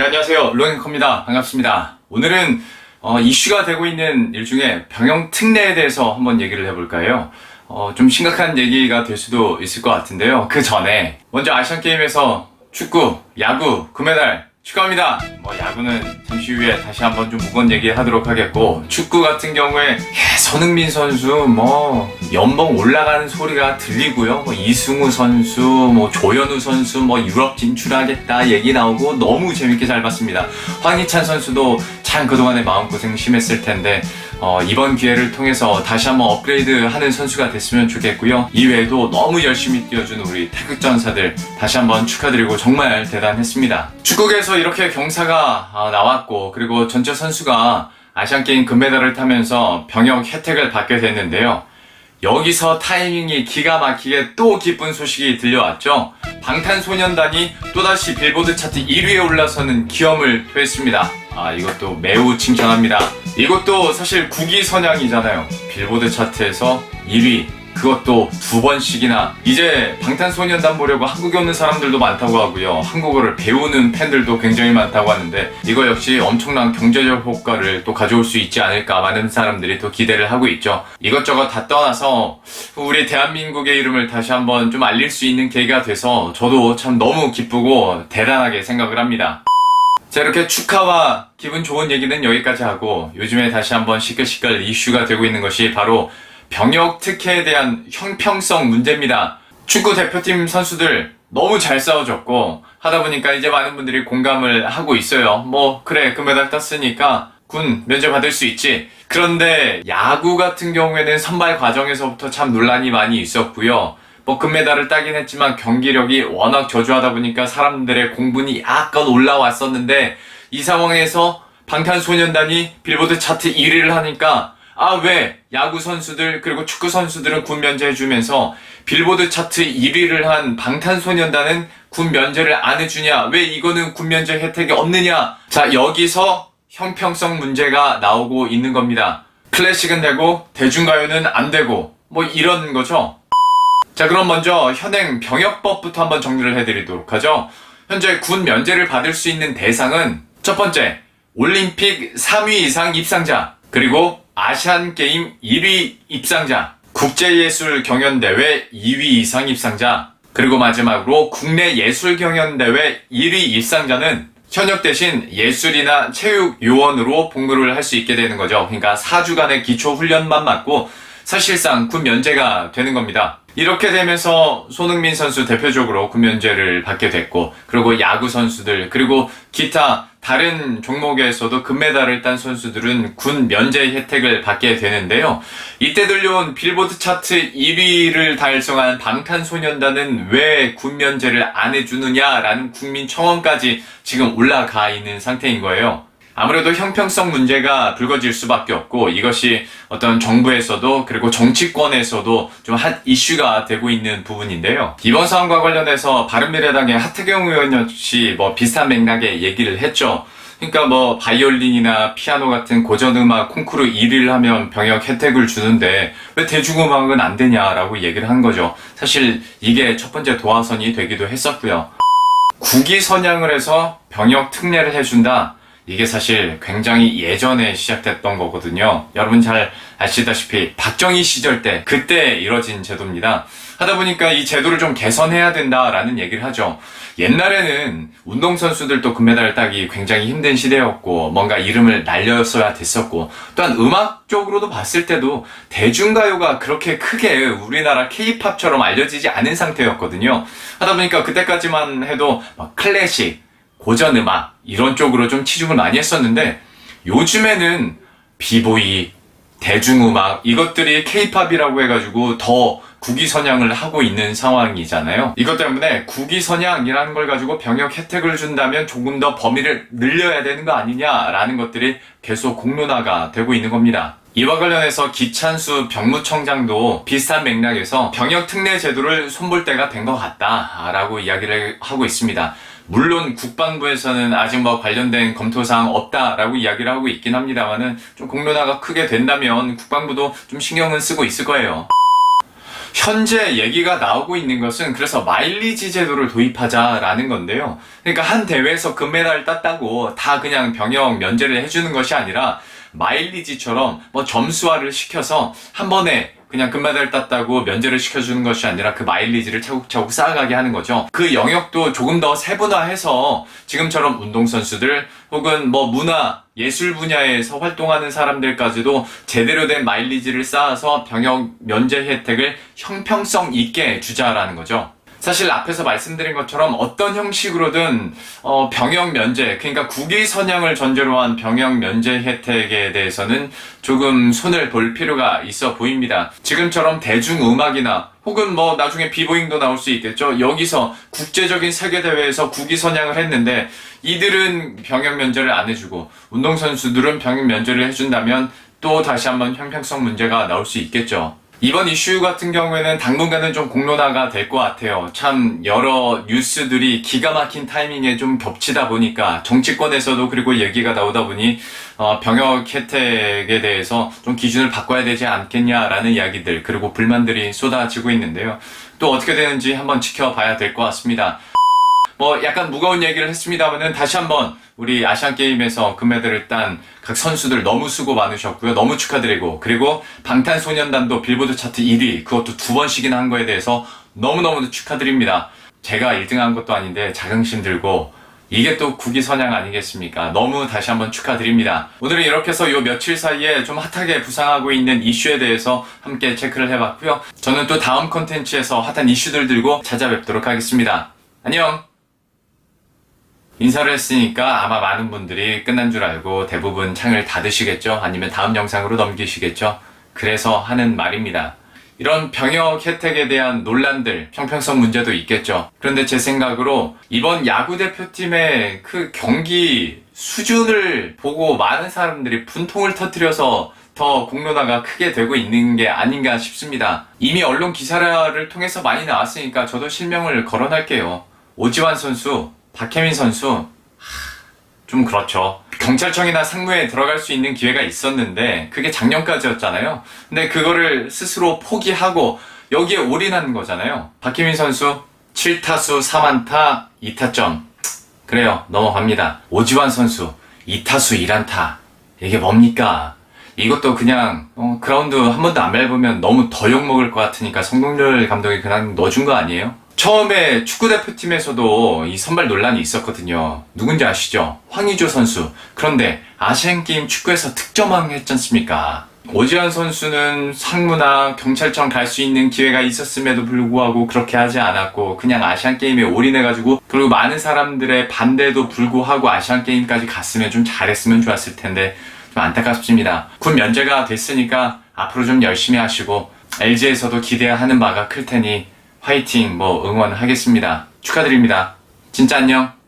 네, 안녕하세요. 로앵커입니다. 반갑습니다. 오늘은 어, 이슈가 되고 있는 일 중에 병영 특례에 대해서 한번 얘기를 해볼까요? 어, 좀 심각한 얘기가 될 수도 있을 것 같은데요. 그 전에 먼저 아시안게임에서 축구, 야구, 금메달 축하합니다. 뭐 야구는 잠시 후에 다시 한번 좀 무거운 얘기 하도록 하겠고 축구 같은 경우에 예, 손흥민 선수 뭐 연봉 올라가는 소리가 들리고요. 뭐 이승우 선수, 뭐 조현우 선수 뭐 유럽 진출하겠다 얘기 나오고 너무 재밌게 잘 봤습니다. 황희찬 선수도 참 그동안에 마음고생 심했을 텐데 어, 이번 기회를 통해서 다시 한번 업그레이드 하는 선수가 됐으면 좋겠고요. 이외에도 너무 열심히 뛰어준 우리 태극전사들 다시 한번 축하드리고 정말 대단했습니다. 축구계에서 이렇게 경사가 아, 나왔고 그리고 전체 선수가 아시안게임 금메달을 타면서 병역 혜택을 받게 됐는데요. 여기서 타이밍이 기가 막히게 또 기쁜 소식이 들려왔죠. 방탄소년단이 또다시 빌보드 차트 1위에 올라서는 기염을 토했습니다. 아, 이것도 매우 칭찬합니다. 이것도 사실 국위 선양이잖아요. 빌보드 차트에서 1위. 그것도 두 번씩이나 이제 방탄소년단 보려고 한국에 오는 사람들도 많다고 하고요. 한국어를 배우는 팬들도 굉장히 많다고 하는데 이거 역시 엄청난 경제적 효과를 또 가져올 수 있지 않을까 많은 사람들이 또 기대를 하고 있죠. 이것저것 다 떠나서 우리 대한민국의 이름을 다시 한번 좀 알릴 수 있는 계기가 돼서 저도 참 너무 기쁘고 대단하게 생각을 합니다. 자 이렇게 축하와 기분 좋은 얘기는 여기까지 하고 요즘에 다시 한번 시끌시끌 이슈가 되고 있는 것이 바로 병역 특혜에 대한 형평성 문제입니다. 축구 대표팀 선수들 너무 잘 싸워줬고 하다 보니까 이제 많은 분들이 공감을 하고 있어요. 뭐 그래 금메달 땄으니까 군 면제 받을 수 있지. 그런데 야구 같은 경우에는 선발 과정에서부터 참 논란이 많이 있었고요. 뭐 금메달을 따긴 했지만 경기력이 워낙 저조하다 보니까 사람들의 공분이 약간 올라왔었는데 이 상황에서 방탄소년단이 빌보드 차트 1위를 하니까 아 왜? 야구 선수들 그리고 축구 선수들은 군 면제해주면서 빌보드 차트 1위를 한 방탄소년단은 군 면제를 안 해주냐? 왜 이거는 군 면제 혜택이 없느냐? 자 여기서 형평성 문제가 나오고 있는 겁니다. 클래식은 되고 대중가요는 안 되고 뭐 이런 거죠? 자 그럼 먼저 현행 병역법부터 한번 정리를 해드리도록 하죠. 현재 군 면제를 받을 수 있는 대상은 첫 번째 올림픽 3위 이상 입상자 그리고 아시안 게임 1위 입상자 국제예술 경연대회 2위 이상 입상자 그리고 마지막으로 국내 예술 경연대회 1위 입상자는 현역 대신 예술이나 체육 요원으로 복무를 할 수 있게 되는 거죠. 그러니까 4주간의 기초 훈련만 받고 사실상 군 면제가 되는 겁니다. 이렇게 되면서 손흥민 선수 대표적으로 군 면제를 받게 됐고, 그리고 야구 선수들, 그리고 기타 다른 종목에서도 금메달을 딴 선수들은 군 면제 혜택을 받게 되는데요. 이때 들려온 빌보드 차트 1위를 달성한 방탄소년단은 왜 군 면제를 안 해주느냐라는 국민 청원까지 지금 올라가 있는 상태인 거예요. 아무래도 형평성 문제가 불거질 수밖에 없고 이것이 어떤 정부에서도 그리고 정치권에서도 좀 핫 이슈가 되고 있는 부분인데요. 이번 사안과 관련해서 바른미래당의 하태경 의원 역시 뭐 비슷한 맥락의 얘기를 했죠. 그러니까 뭐 바이올린이나 피아노 같은 고전음악 콩쿠르 1위를 하면 병역 혜택을 주는데 왜 대중음악은 안 되냐라고 얘기를 한 거죠. 사실 이게 첫 번째 도화선이 되기도 했었고요. 국위 선양을 해서 병역 특례를 해준다. 이게 사실 굉장히 예전에 시작됐던 거거든요. 여러분 잘 아시다시피 박정희 시절 때 그때 이뤄진 제도입니다. 하다 보니까 이 제도를 좀 개선해야 된다라는 얘기를 하죠. 옛날에는 운동선수들도 금메달을 따기 굉장히 힘든 시대였고 뭔가 이름을 날렸어야 됐었고 또한 음악 쪽으로도 봤을 때도 대중가요가 그렇게 크게 우리나라 케이팝처럼 알려지지 않은 상태였거든요. 하다 보니까 그때까지만 해도 막 클래식 고전 음악 이런 쪽으로 좀 치중을 많이 했었는데 요즘에는 비보이, 대중음악 이것들이 케이팝이라고 해가지고 더 국위 선양을 하고 있는 상황이잖아요. 이것 때문에 국위 선양이라는 걸 가지고 병역 혜택을 준다면 조금 더 범위를 늘려야 되는 거 아니냐라는 것들이 계속 공론화가 되고 있는 겁니다. 이와 관련해서 기찬수 병무청장도 비슷한 맥락에서 병역 특례 제도를 손볼 때가 된 것 같다라고 이야기를 하고 있습니다. 물론 국방부에서는 아직 뭐 관련된 검토사항 없다라고 이야기를 하고 있긴 합니다만은 좀 공론화가 크게 된다면 국방부도 좀 신경은 쓰고 있을 거예요. 현재 얘기가 나오고 있는 것은 그래서 마일리지 제도를 도입하자라는 건데요. 그러니까 한 대회에서 금메달 땄다고 다 그냥 병역 면제를 해주는 것이 아니라 마일리지처럼 뭐 점수화를 시켜서 한 번에 그냥 금메달 땄다고 면제를 시켜주는 것이 아니라 그 마일리지를 차곡차곡 쌓아가게 하는 거죠. 그 영역도 조금 더 세분화해서 지금처럼 운동선수들 혹은 뭐 문화, 예술 분야에서 활동하는 사람들까지도 제대로 된 마일리지를 쌓아서 병역 면제 혜택을 형평성 있게 주자라는 거죠. 사실 앞에서 말씀드린 것처럼 어떤 형식으로든 어, 병역 면제, 그러니까 국위 선양을 전제로 한 병역 면제 혜택에 대해서는 조금 손을 볼 필요가 있어 보입니다. 지금처럼 대중음악이나 혹은 뭐 나중에 비보잉도 나올 수 있겠죠. 여기서 국제적인 세계 대회에서 국위 선양을 했는데 이들은 병역 면제를 안 해주고 운동선수들은 병역 면제를 해준다면 또 다시 한번 형평성 문제가 나올 수 있겠죠. 이번 이슈 같은 경우에는 당분간은 좀 공론화가 될 것 같아요. 참 여러 뉴스들이 기가 막힌 타이밍에 좀 겹치다 보니까 정치권에서도 그리고 얘기가 나오다 보니 어, 병역 혜택에 대해서 좀 기준을 바꿔야 되지 않겠냐라는 이야기들 그리고 불만들이 쏟아지고 있는데요. 또 어떻게 되는지 한번 지켜봐야 될 것 같습니다. 뭐 약간 무거운 얘기를 했습니다만은 다시 한번 우리 아시안 게임에서 금메달을 딴 각 선수들 너무 수고 많으셨고요. 너무 축하드리고 그리고 방탄소년단도 빌보드 차트 1위 그것도 두 번씩이나 한 거에 대해서 너무너무 축하드립니다. 제가 1등 한 것도 아닌데 자긍심 들고 이게 또 국위 선양 아니겠습니까? 너무 다시 한번 축하드립니다. 오늘은 이렇게 해서 요 며칠 사이에 좀 핫하게 부상하고 있는 이슈에 대해서 함께 체크를 해봤고요. 저는 또 다음 컨텐츠에서 핫한 이슈들 들고 찾아뵙도록 하겠습니다. 안녕! 인사를 했으니까 아마 많은 분들이 끝난 줄 알고 대부분 창을 닫으시겠죠? 아니면 다음 영상으로 넘기시겠죠? 그래서 하는 말입니다. 이런 병역 혜택에 대한 논란들, 형평성 문제도 있겠죠. 그런데 제 생각으로 이번 야구 대표팀의 그 경기 수준을 보고 많은 사람들이 분통을 터뜨려서 더 공론화가 크게 되고 있는 게 아닌가 싶습니다. 이미 언론 기사를 통해서 많이 나왔으니까 저도 실명을 거론할게요. 오지환 선수, 박혜민 선수, 좀 그렇죠. 경찰청이나 상무에 들어갈 수 있는 기회가 있었는데 그게 작년까지였잖아요. 근데 그거를 스스로 포기하고 여기에 올인한 거잖아요. 박희민 선수 7타수 3안타 2타점. 그래요. 넘어갑니다. 오지환 선수 2타수 1안타. 이게 뭡니까? 이것도 그냥 어, 그라운드 한 번도 안 밟으면 너무 더 욕먹을 것 같으니까 성동열 감독이 그냥 넣어준 거 아니에요? 처음에 축구대표팀에서도 이 선발 논란이 있었거든요. 누군지 아시죠? 황의조 선수. 그런데 아시안게임 축구에서 득점왕 했지 않습니까? 오지환 선수는 상무나 경찰청 갈 수 있는 기회가 있었음에도 불구하고 그렇게 하지 않았고 그냥 아시안게임에 올인해가지고 그리고 많은 사람들의 반대도 불구하고 아시안게임까지 갔으면 좀 잘했으면 좋았을 텐데 좀 안타깝습니다. 군 면제가 됐으니까 앞으로 좀 열심히 하시고 LG에서도 기대하는 바가 클 테니 화이팅 뭐 응원하겠습니다. 축하드립니다. 진짜 안녕.